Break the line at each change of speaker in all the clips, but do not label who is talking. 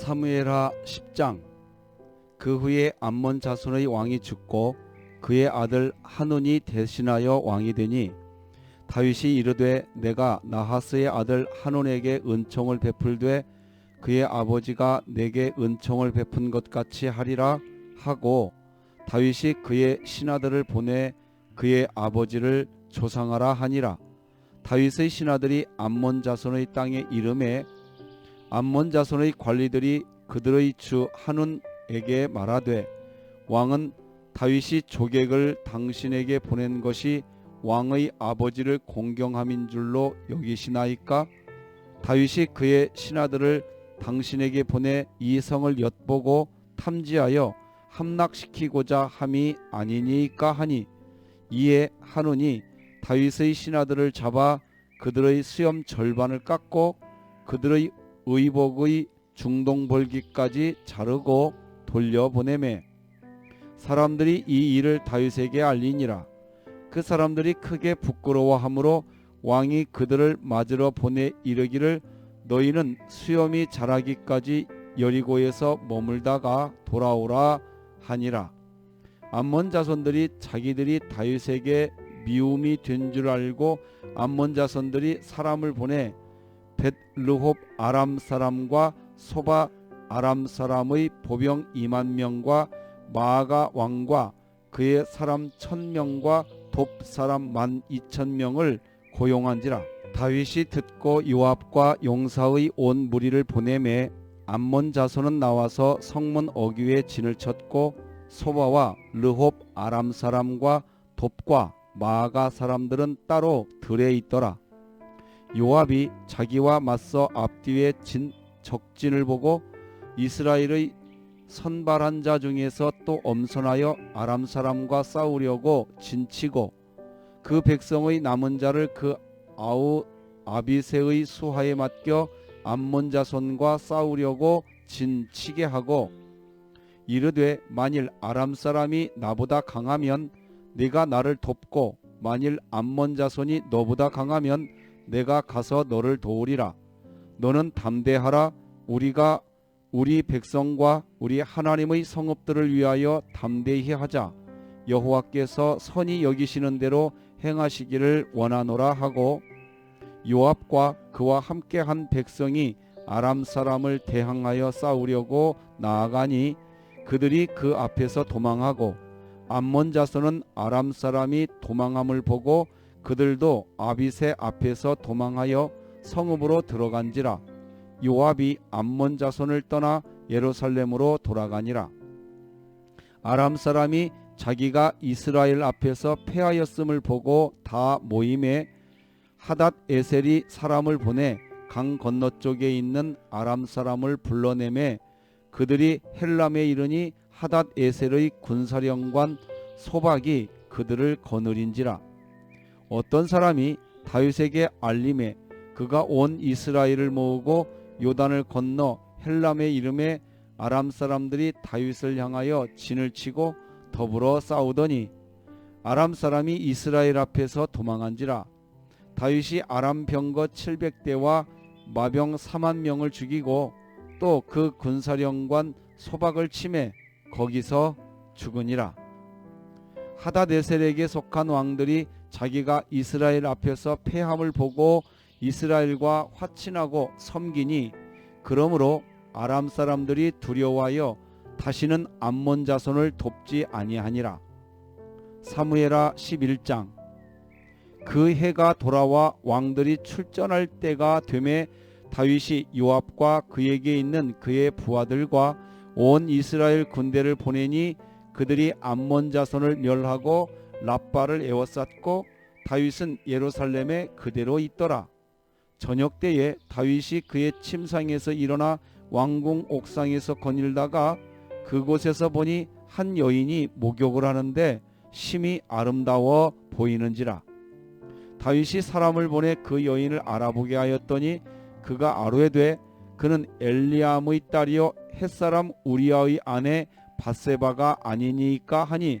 사무엘하 10장. 그 후에 암몬 자손의 왕이 죽고 그의 아들 한운이 대신하여 왕이 되니 다윗이 이르되 내가 나하스의 아들 한운에게 은총을 베풀되 그의 아버지가 내게 은총을 베푼 것 같이 하리라 하고 다윗이 그의 신하들을 보내 그의 아버지를 조상하라 하니라. 다윗의 신하들이 암몬 자손의 땅에 이름에 암몬 자손의 관리들이 그들의 주 한운에게 말하되 왕은 다윗이 조객을 당신에게 보낸 것이 왕의 아버지를 공경함인 줄로 여기시나이까? 다윗이 그의 신하들을 당신에게 보내 이 성을 엿보고 탐지하여 함락시키고자 함이 아니니까 하니 이에 한운이 다윗의 신하들을 잡아 그들의 수염 절반을 깎고 그들의 의복의 중동벌기까지 자르고 돌려보내매 사람들이 이 일을 다윗에게 알리니라. 그 사람들이 크게 부끄러워하므로 왕이 그들을 맞으러 보내 이르기를 너희는 수염이 자라기까지 여리고에서 머물다가 돌아오라 하니라. 암몬 자손들이 자기들이 다윗에게 미움이 된 줄 알고 암몬 자손들이 사람을 보내 벳르홉 아람 사람과 소바 아람 사람의 보병 2만 명과 마아가 왕과 그의 사람 천 명과 돕 사람 만 이천 명을 고용한지라. 다윗이 듣고 요압과 용사의 온 무리를 보내매 암몬 자손은 나와서 성문 어귀에 진을 쳤고 소바와 르홉 아람 사람과 돕과 마아가 사람들은 따로 들에 있더라 요압이 자기와 맞서 앞뒤에 진 적진을 보고 이스라엘의 선발한 자 중에서 또 엄선하여 아람 사람과 싸우려고 진치고 그 백성의 남은 자를 그 아우 아비세의 수하에 맡겨 암몬 자손과 싸우려고 진치게 하고 이르되 만일 아람 사람이 나보다 강하면 네가 나를 돕고 만일 암몬 자손이 너보다 강하면 내가 가서 너를 도우리라. 너는 담대하라. 우리가 우리 백성과 우리 하나님의 성읍들을 위하여 담대히 하자. 여호와께서 선히 여기시는 대로 행하시기를 원하노라 하고 요압과 그와 함께한 백성이 아람 사람을 대항하여 싸우려고 나아가니 그들이 그 앞에서 도망하고 암몬 자손은 아람 사람이 도망함을 보고 그들도 아비세 앞에서 도망하여 성읍으로 들어간지라. 요압이 암몬 자손을 떠나 예루살렘으로 돌아가니라. 아람 사람이 자기가 이스라엘 앞에서 패하였음을 보고 다 모임에 하닷 에셀이 사람을 보내 강 건너쪽에 있는 아람 사람을 불러내매 그들이 헬람에 이르니 하닷 에셀의 군사령관 소박이 그들을 거느린지라 어떤 사람이 다윗에게 알림에 그가 온 이스라엘을 모으고 요단을 건너 헬람의 이름에 아람 사람들이 다윗을 향하여 진을 치고 더불어 싸우더니 아람 사람이 이스라엘 앞에서 도망한지라. 다윗이 아람 병거 700대와 마병 4만 명을 죽이고 또 그 군사령관 소박을 침해 거기서 죽으니라. 하다데셀에게 속한 왕들이 자기가 이스라엘 앞에서 패함을 보고 이스라엘과 화친하고 섬기니 그러므로 아람 사람들이 두려워하여 다시는 암몬 자손을 돕지 아니하니라. 사무엘하 11장. 그 해가 돌아와 왕들이 출전할 때가 되매 다윗이 요압과 그에게 있는 그의 부하들과 온 이스라엘 군대를 보내니 그들이 암몬 자손을 멸하고 라빠를 에워쌌고 다윗은 예루살렘에 그대로 있더라. 저녁 때에 다윗이 그의 침상에서 일어나 왕궁 옥상에서 거닐다가 그곳에서 보니 한 여인이 목욕을 하는데 심히 아름다워 보이는지라. 다윗이 사람을 보내 그 여인을 알아보게 하였더니 그가 아뢰되 그는 엘리암의 딸이요 햇사람 우리아의 아내 바세바가 아니니까 하니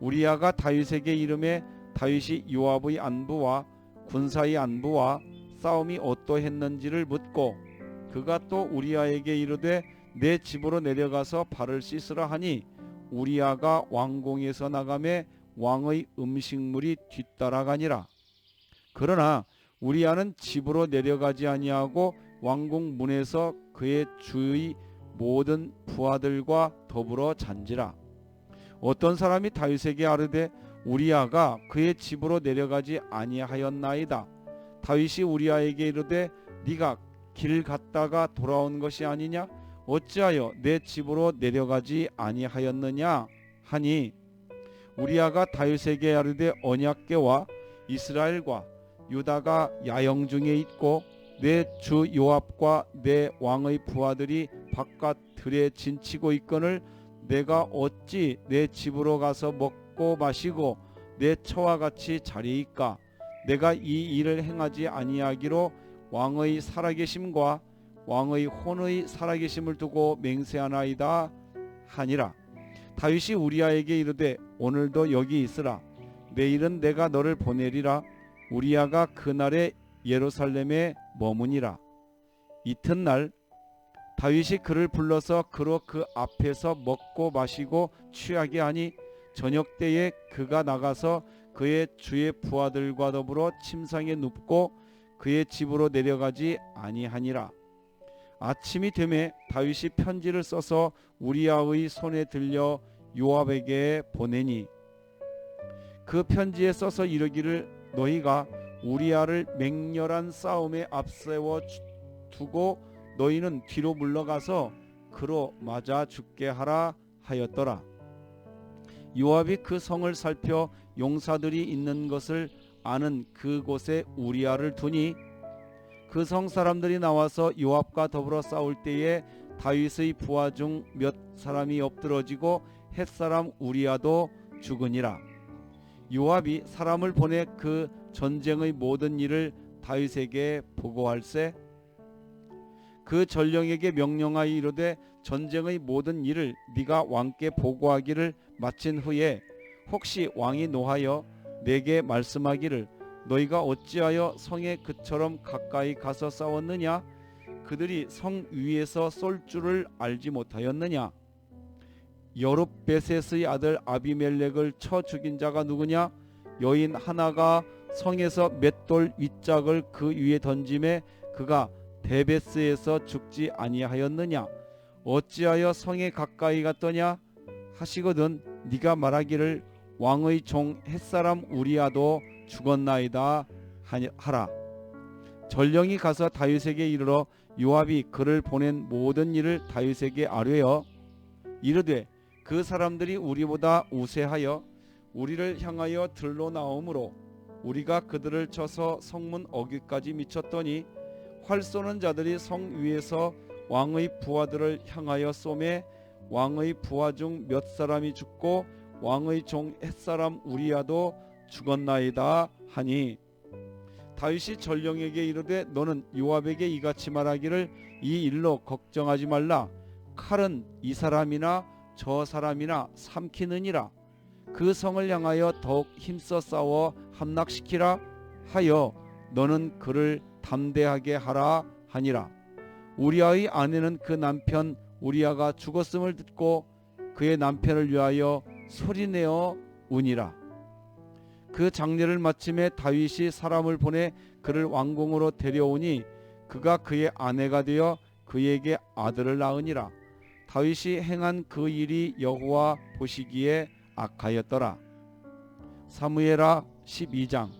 우리아가 다윗에게 이름에 다윗이 요압의 안부와 군사의 안부와 싸움이 어떠했는지를 묻고 그가 또 우리아에게 이르되 내 집으로 내려가서 발을 씻으라 하니 우리아가 왕궁에서 나가매 왕의 음식물이 뒤따라가니라. 그러나 우리아는 집으로 내려가지 아니하고 왕궁 문에서 그의 주의 모든 부하들과 더불어 잔지라 어떤 사람이 다윗에게 아르되 우리아가 그의 집으로 내려가지 아니하였나이다. 다윗이 우리아에게 이르되 네가 길 갔다가 돌아온 것이 아니냐? 어찌하여 내 집으로 내려가지 아니하였느냐? 하니 우리아가 다윗에게 아르되 언약궤와 이스라엘과 유다가 야영 중에 있고 내 주 요압과 내 왕의 부하들이 바깥 들에 진치고 있거늘 내가 어찌 내 집으로 가서 먹고 마시고 내 처와 같이 자리이까? 내가 이 일을 행하지 아니하기로 왕의 살아계심과 왕의 혼의 살아계심을 두고 맹세하나이다 하니라. 다윗이 우리아에게 이르되 오늘도 여기 있으라. 내일은 내가 너를 보내리라. 우리아가 그날에 예루살렘에 머무니라. 이튿날 다윗이 그를 불러서 그로 그 앞에서 먹고 마시고 취하게 하니 저녁 때에 그가 나가서 그의 주의 부하들과 더불어 침상에 눕고 그의 집으로 내려가지 아니하니라. 아침이 되매 다윗이 편지를 써서 우리아의 손에 들려 요압에게 보내니 그 편지에 써서 이르기를 너희가 우리아를 맹렬한 싸움에 앞세워 주- 두고 너희는 뒤로 물러가서 그로 맞아 죽게 하라 하였더라. 요압이 그 성을 살펴 용사들이 있는 것을 아는 그곳에 우리아를 두니 그 성 사람들이 나와서 요압과 더불어 싸울 때에 다윗의 부하 중 몇 사람이 엎드러지고 햇사람 우리아도 죽으니라. 요압이 사람을 보내 그 전쟁의 모든 일을 다윗에게 보고할세 그 전령에게 명령하여 이르되 전쟁의 모든 일을 네가 왕께 보고하기를 마친 후에 혹시 왕이 노하여 내게 말씀하기를 너희가 어찌하여 성에 그처럼 가까이 가서 싸웠느냐? 그들이 성 위에서 쏠 줄을 알지 못하였느냐? 여룹베셋의 아들 아비멜렉을 쳐 죽인 자가 누구냐? 여인 하나가 성에서 맷돌 윗짝을 그 위에 던짐에 그가 데베스에서 죽지 아니하였느냐? 어찌하여 성에 가까이 갔더냐? 하시거든 네가 말하기를 왕의 종 햇사람 우리아도 죽었나이다 하라. 전령이 가서 다윗에게 이르러 요압이 그를 보낸 모든 일을 다윗에게 아뢰어 이르되 그 사람들이 우리보다 우세하여 우리를 향하여 들러 나오므로 우리가 그들을 쳐서 성문 어귀까지 미쳤더니 활 쏘는 자들이 성 위에서 왕의 부하들을 향하여 쏘매 왕의 부하 중 몇 사람이 죽고 왕의 종 햇사람 우리아도 죽었나이다 하니. 다윗이 전령에게 이르되 너는 요압에게 이같이 말하기를 이 일로 걱정하지 말라. 칼은 이 사람이나 저 사람이나 삼키느니라. 그 성을 향하여 더욱 힘써 싸워 함락시키라 하여 너는 그를 담대하게 하라 하니라. 우리아의 아내는 그 남편 우리아가 죽었음을 듣고 그의 남편을 위하여 소리내어 우니라. 그 장례를 마침에 다윗이 사람을 보내 그를 왕궁으로 데려오니 그가 그의 아내가 되어 그에게 아들을 낳으니라. 다윗이 행한 그 일이 여호와 보시기에 악하였더라. 사무엘하 12장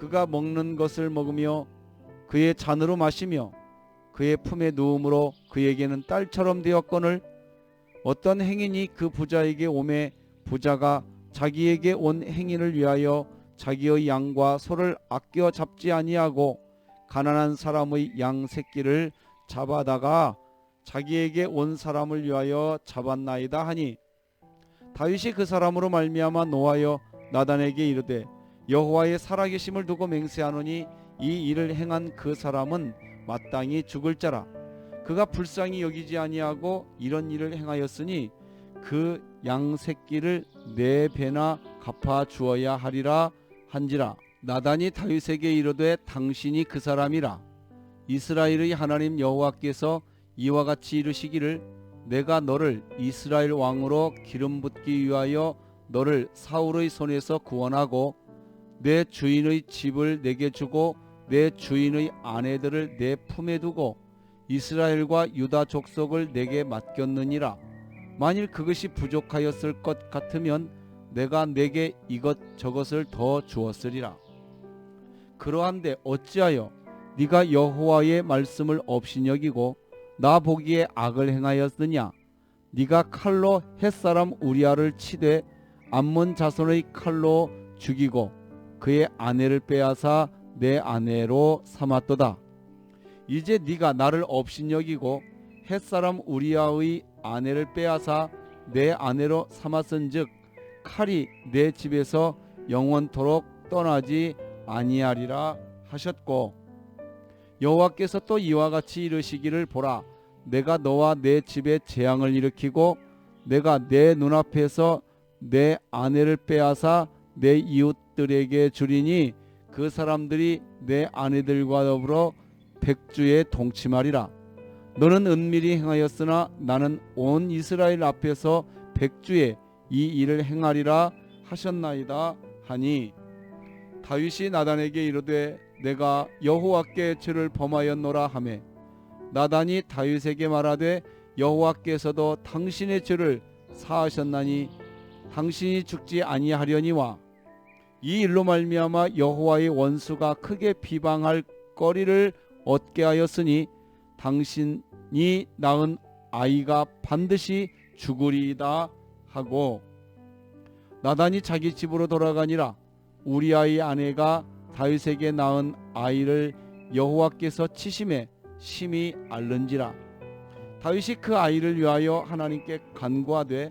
그가 먹는 것을 먹으며 그의 잔으로 마시며 그의 품에 누움으로 그에게는 딸처럼 되었거늘 어떤 행인이 그 부자에게 오매 부자가 자기에게 온 행인을 위하여 자기의 양과 소를 아껴 잡지 아니하고 가난한 사람의 양 새끼를 잡아다가 자기에게 온 사람을 위하여 잡았나이다 하니 다윗이 그 사람으로 말미암아 노하여 나단에게 이르되 여호와의 살아계심을 두고 맹세하노니 이 일을 행한 그 사람은 마땅히 죽을 자라. 그가 불쌍히 여기지 아니하고 이런 일을 행하였으니 그 양 새끼를 네 배나 갚아 주어야 하리라 한지라. 나단이 다윗에게 이르되 당신이 그 사람이라. 이스라엘의 하나님 여호와께서 이와 같이 이르시기를 내가 너를 이스라엘 왕으로 기름 붓기 위하여 너를 사울의 손에서 구원하고 내 주인의 집을 내게 주고 내 주인의 아내들을 내 품에 두고 이스라엘과 유다 족속을 내게 맡겼느니라. 만일 그것이 부족하였을 것 같으면 내가 내게 이것 저것을 더 주었으리라. 그러한데 어찌하여 네가 여호와의 말씀을 없이 여기고 나 보기에 악을 행하였느냐? 네가 칼로 햇사람 우리아를 치되 암몬 자손의 칼로 죽이고 그의 아내를 빼앗아 내 아내로 삼았도다. 이제 네가 나를 없인 여기고 햇사람 우리아의 아내를 빼앗아 내 아내로 삼았은즉 칼이 내 집에서 영원토록 떠나지 아니하리라 하셨고 여호와께서 또 이와 같이 이르시기를 보라. 내가 너와 내 집에 재앙을 일으키고 내가 내 눈앞에서 내 아내를 빼앗아 내 이웃들에게 주리니 그 사람들이 내 아내들과 더불어 백주에 동침하리라. 너는 은밀히 행하였으나 나는 온 이스라엘 앞에서 백주에 이 일을 행하리라 하셨나이다 하니 다윗이 나단에게 이르되 내가 여호와께 죄를 범하였노라 하매 나단이 다윗에게 말하되 여호와께서도 당신의 죄를 사하셨나니 당신이 죽지 아니하려니와. 이 일로 말미암아 여호와의 원수가 크게 비방할 거리를 얻게 하였으니 당신이 낳은 아이가 반드시 죽으리이다 하고. 나단이 자기 집으로 돌아가니라. 우리아의 아내가 다윗에게 낳은 아이를 여호와께서 치심에 심히 앓는지라. 다윗이 그 아이를 위하여 하나님께 간구하되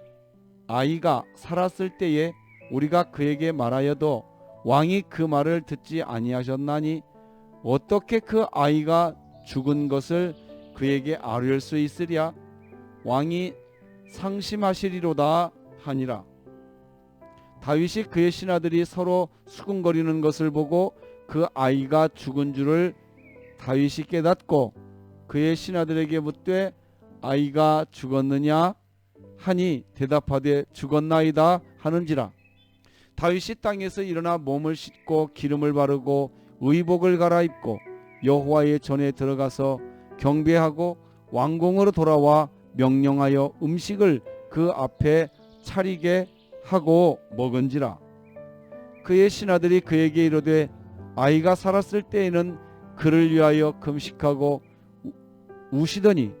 아이가 살았을 때에 우리가 그에게 말하여도 왕이 그 말을 듣지 아니하셨나니 어떻게 그 아이가 죽은 것을 그에게 아뢰을 수 있으랴? 왕이 상심하시리로다 하니라. 다윗이 그의 신하들이 서로 수군거리는 것을 보고 그 아이가 죽은 줄을 다윗이 깨닫고 그의 신하들에게 묻되 아이가 죽었느냐 하니 대답하되 죽었나이다 하는지라. 다윗이 땅에서 일어나 몸을 씻고 기름을 바르고 의복을 갈아입고 여호와의 전에 들어가서 경배하고 왕궁으로 돌아와 명령하여 음식을 그 앞에 차리게 하고 먹은지라. 그의 신하들이 그에게 이르되 아이가 살았을 때에는 그를 위하여 금식하고 우시더니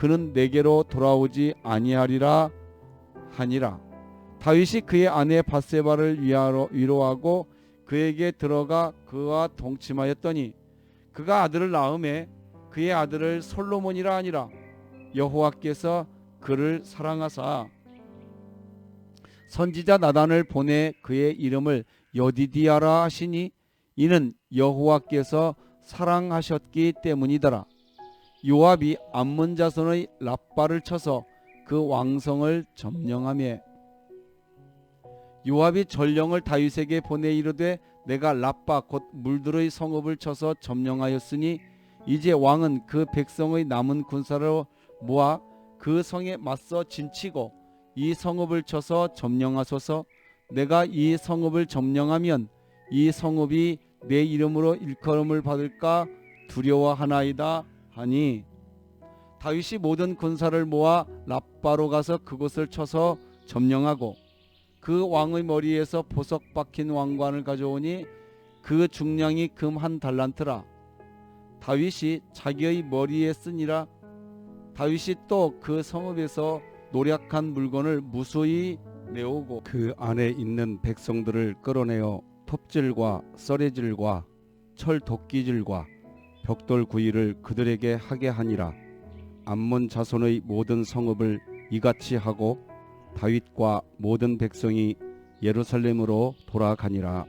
그는 내게로 돌아오지 아니하리라 하니라. 다윗이 그의 아내 바세바를 위로하고 그에게 들어가 그와 동침하였더니 그가 아들을 낳음에 그의 아들을 솔로몬이라 하니라. 여호와께서 그를 사랑하사 선지자 나단을 보내 그의 이름을 여디디아라 하시니 이는 여호와께서 사랑하셨기 때문이더라. 요압이 암몬 자손의 라빠를 쳐서 그 왕성을 점령하며 요압이 전령을 다윗에게 보내 이르되 내가 라빠 곧 물들의 성읍을 쳐서 점령하였으니 이제 왕은 그 백성의 남은 군사를 모아 그 성에 맞서 진치고 이 성읍을 쳐서 점령하소서. 내가 이 성읍을 점령하면 이 성읍이 내 이름으로 일컬음을 받을까 두려워하나이다 하니 다윗이 모든 군사를 모아 라빠로 가서 그곳을 쳐서 점령하고 그 왕의 머리에서 보석 박힌 왕관을 가져오니 그 중량이 금 한 달란트라. 다윗이 자기의 머리에 쓰니라. 다윗이 또 그 성읍에서 노략한 물건을 무수히 내오고 그 안에 있는 백성들을 끌어내어 톱질과 썰해질과 철 도끼질과 벽돌 구이를 그들에게 하게 하니라. 암몬 자손의 모든 성읍을 이같이 하고 다윗과 모든 백성이 예루살렘으로 돌아가니라